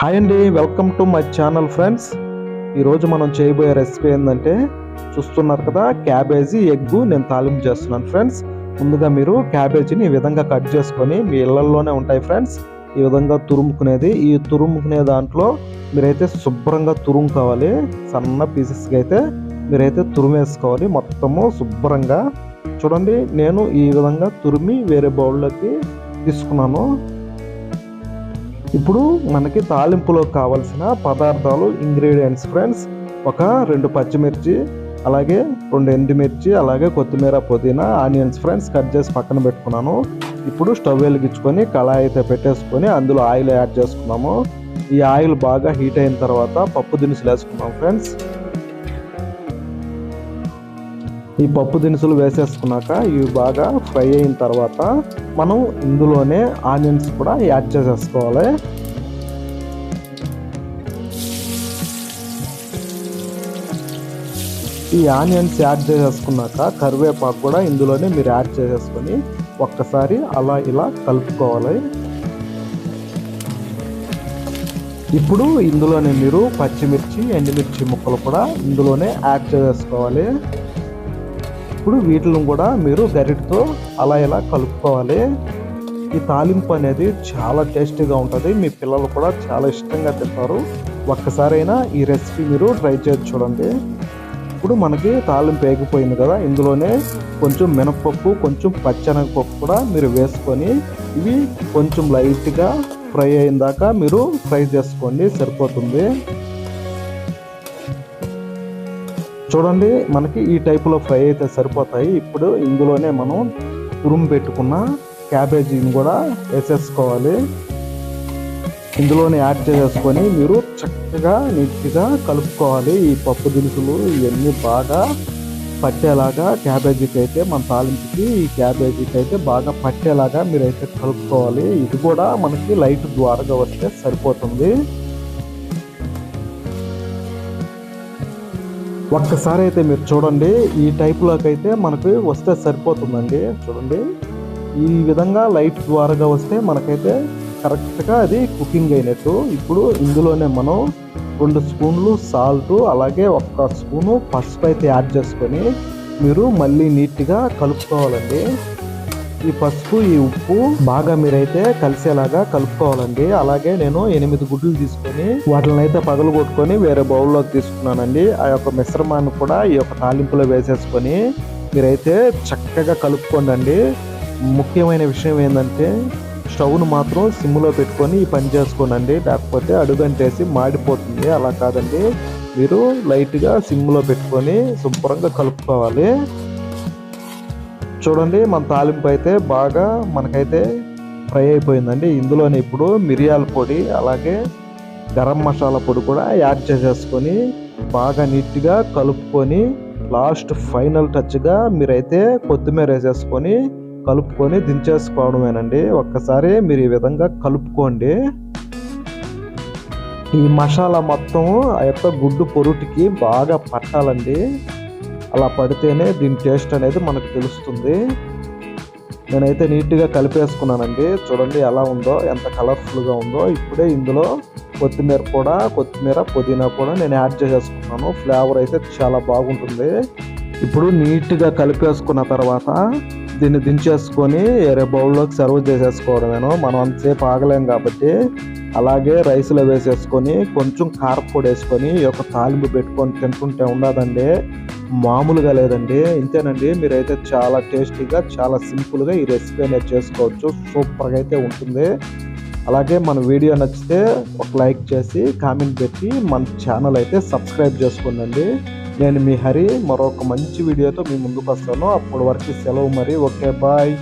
Hi అండి welcome to my channel friends. ఈరోజు మనం చేయబోయే రెసిపీ ఏంటంటే చూస్తున్నారు కదా క్యాబేజీ ఎగ్గు నేను తాలింపు చేస్తున్నాను ఫ్రెండ్స్. ముందుగా మీరు క్యాబేజీని ఈ విధంగా కట్ చేసుకొని మీ ఇళ్ళలోనే ఉంటాయి ఫ్రెండ్స్. ఈ విధంగా తురుముకునేది ఈ తురుముకునే దాంట్లో మీరైతే శుభ్రంగా తురుముకోవాలి. సన్న పీసెస్గా అయితే మీరైతే తురిమేసుకోవాలి మొత్తము శుభ్రంగా. చూడండి నేను ఈ విధంగా తురిమి వేరే బౌల్లోకి తీసుకున్నాను. ఇప్పుడు మనకి తాలింపులో కావాల్సిన పదార్థాలు ఇంగ్రీడియంట్స్ ఫ్రెండ్స్ ఒక రెండు పచ్చిమిర్చి అలాగే రెండు ఎండుమిర్చి అలాగే కొత్తిమీర పుదీనా ఆనియన్స్ ఫ్రెండ్స్ కట్ చేసి పక్కన పెట్టుకున్నాను. ఇప్పుడు స్టవ్ వెలిగించుకొని కళాయి అయితే పెట్టేసుకొని అందులో ఆయిల్ యాడ్ చేసుకున్నాము. ఈ ఆయిల్ బాగా హీట్ అయిన తర్వాత పప్పు దినుసులు వేసుకున్నాం ఫ్రెండ్స్ ఈ పప్పు దినుసులు వేసేసుకున్నాక ఇవి బాగా ఫ్రై అయిన తర్వాత మనం ఇందులోనే ఆనియన్స్ కూడా యాడ్ చేసేసుకోవాలి. ఈ ఆనియన్స్ యాడ్ చేసేసుకున్నాక కరివేపాకు కూడా ఇందులోనే మీరు యాడ్ చేసేసుకొని ఒక్కసారి అలా ఇలా కలుపుకోవాలి. ఇప్పుడు ఇందులోనే మీరు పచ్చిమిర్చి ఎండుమిర్చి ముక్కలు కూడా ఇందులోనే యాడ్ చేసేసుకోవాలి. ఇప్పుడు వీటిని కూడా మీరు గరిటతో అలా ఇలా కలుపుకోవాలి. ఈ తాలింపు అనేది చాలా టేస్టీగా ఉంటుంది. మీ పిల్లలు కూడా చాలా ఇష్టంగా తింటారు. ఒక్కసారైనా ఈ రెసిపీ మీరు ట్రై చేసి చూడండి. ఇప్పుడు మనకి తాలింపు వేగిపోయింది కదా ఇందులోనే కొంచెం మినపప్పు కొంచెం పచ్చెనగపప్పు కూడా మీరు వేసుకొని ఇవి కొంచెం లైట్గా ఫ్రై అయిన దాకా మీరు ఫ్రై చేసుకోండి సరిపోతుంది. చూడండి మనకి ఈ టైపులో ఫ్రై అయితే సరిపోతాయి. ఇప్పుడు ఇందులోనే మనం తురుము పెట్టుకున్న క్యాబేజీని కూడా వేసేసుకోవాలి. ఇందులోనే యాడ్ చేసేసుకొని మీరు చక్కగా నీట్గా కలుపుకోవాలి. ఈ పప్పు దినుసులు ఇవన్నీ బాగా పట్టేలాగా క్యాబేజీకి అయితే మన తాలింపుకి ఈ క్యాబేజీకి అయితే బాగా పట్టేలాగా మీరైతే కలుపుకోవాలి. ఇది కూడా మనకి లైట్ ద్వారగా వస్తే సరిపోతుంది. ఒక్కసారి అయితే మీరు చూడండి ఈ టైప్లోకి అయితే మనకు వస్తే సరిపోతుందండి. చూడండి ఈ విధంగా లైట్ ద్వారాగా వస్తే మనకైతే కరెక్ట్గా అది కుకింగ్ అయినట్టు. ఇప్పుడు ఇందులోనే మనం రెండు స్పూన్లు సాల్ట్ అలాగే ఒక్క స్పూను పసుపు అయితే యాడ్ చేసుకొని మీరు మళ్ళీ నీట్గా కలుపుకోవాలండి. ఈ పసుపు ఈ ఉప్పు బాగా మీరైతే కలిసేలాగా కలుపుకోవాలండి. అలాగే నేను ఎనిమిది గుడ్లు తీసుకొని వాటిని అయితే పగలు కొట్టుకొని వేరే బౌల్లోకి తీసుకున్నానండి. ఆ యొక్క మిశ్రమాన్ని కూడా ఈ యొక్క తాలింపులో వేసేసుకొని మీరైతే చక్కగా కలుపుకోండి ముఖ్యమైన విషయం ఏంటంటే స్టవ్ను మాత్రం సిమ్లో పెట్టుకొని ఈ పని చేసుకోనండి. లేకపోతే అడుగంటేసి మాడిపోతుంది. అలా కాదండి. మీరు లైట్గా సిమ్లో పెట్టుకొని శుభ్రంగా కలుపుకోవాలి. చూడండి మన తాలింపు అయితే బాగా మనకైతే ఫ్రై అయిపోయిందండి. ఇందులోనే ఇప్పుడు మిరియాల పొడి అలాగే గరం మసాలా పొడి కూడా యాడ్ చేసేసుకొని బాగా నీట్గా కలుపుకొని లాస్ట్ ఫైనల్ టచ్గా మీరైతే కొత్తిమీర వేసేసుకొని కలుపుకొని దించేసుకోవడమేనండి. ఒక్కసారి మీరు ఈ విధంగా కలుపుకోండి. ఈ మసాలా మొత్తం ఆ యొక్క గుడ్డు పొరుటికి బాగా పట్టాలండి. అలా పడితేనే దీని టేస్ట్ అనేది మనకు తెలుస్తుంది. నేనైతే నీట్గా కలిపేసుకున్నానండి. చూడండి ఎలా ఉందో ఎంత కలర్ఫుల్గా ఉందో. ఇప్పుడే ఇందులో కొత్తిమీర కూడా కొత్తిమీర పుదీనా కూడా నేను యాడ్ చేసేసుకున్నాను. ఫ్లేవర్ అయితే చాలా బాగుంటుంది. ఇప్పుడు నీట్గా కలిపేసుకున్న తర్వాత దీన్ని దించేసుకొని వేరే బౌల్లోకి సర్వ్ చేసేసుకోవడమేను. మనం అంతసేపు ఆగలేం కాబట్టి అలాగే రైస్లో వేసేసుకొని కొంచెం కారపొడి వేసుకొని ఈ యొక్క తాలింపు పెట్టుకొని తింటుంటే ఉండదండి. మామూలుగా లేదండి. ఇంతేనండి మీరైతే చాలా టేస్టీగా చాలా సింపుల్గా ఈ రెసిపీ అనేది చేసుకోవచ్చు. సూపర్గా అయితే ఉంటుంది. అలాగే మన వీడియో నచ్చితే ఒక లైక్ చేసి కామెంట్ పెట్టి మన ఛానల్ అయితే సబ్స్క్రైబ్ చేసుకోండి నేను మీ హరి మరొక మంచి వీడియోతో మీ ముందుకు వస్తాను. అప్పటి వరకు సెలవు మరి. Okay bye.